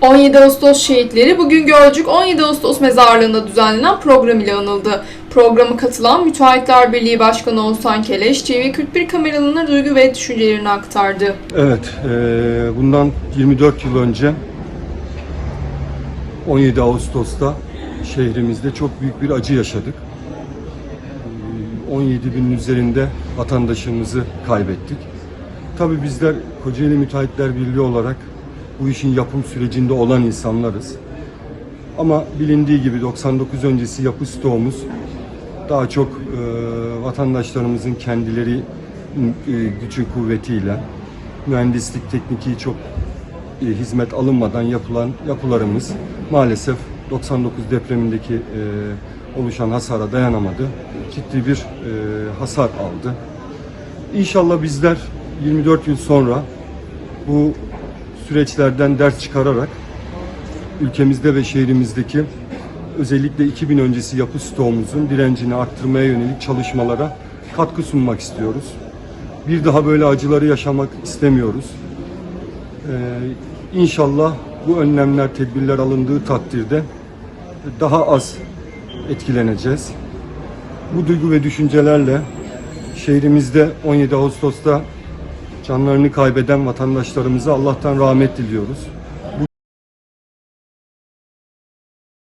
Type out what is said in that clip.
17 Ağustos şehitleri bugün Gölcük 17 Ağustos mezarlığında düzenlenen program ile anıldı. Programa katılan Müteahhitler Birliği Başkanı Oğuzhan Keleş, TV41 kameralarına duygu ve düşüncelerini aktardı. Evet, eee, bundan 24 yıl önce 17 Ağustos'ta şehrimizde çok büyük bir acı yaşadık. Eee, 17 binin üzerinde vatandaşımızı kaybettik. Tabii bizler Kocaeli Müteahhitler Birliği olarak bu işin yapım sürecinde olan insanlarız. Ama bilindiği gibi 99 öncesi yapı stoğumuz daha çok e, vatandaşlarımızın kendileri e, gücü kuvvetiyle mühendislik tekniki çok e, hizmet alınmadan yapılan yapılarımız maalesef 99 depremindeki e, oluşan hasara dayanamadı. Ciddi bir e, hasar aldı. İnşallah bizler 24 yıl sonra bu süreçlerden ders çıkararak ülkemizde ve şehrimizdeki özellikle 2000 öncesi yapı stoğumuzun direncini arttırmaya yönelik çalışmalara katkı sunmak istiyoruz. Bir daha böyle acıları yaşamak istemiyoruz. Ee, inşallah bu önlemler, tedbirler alındığı takdirde daha az etkileneceğiz. Bu duygu ve düşüncelerle şehrimizde 17 Ağustos'ta canlarını kaybeden vatandaşlarımıza Allah'tan rahmet diliyoruz.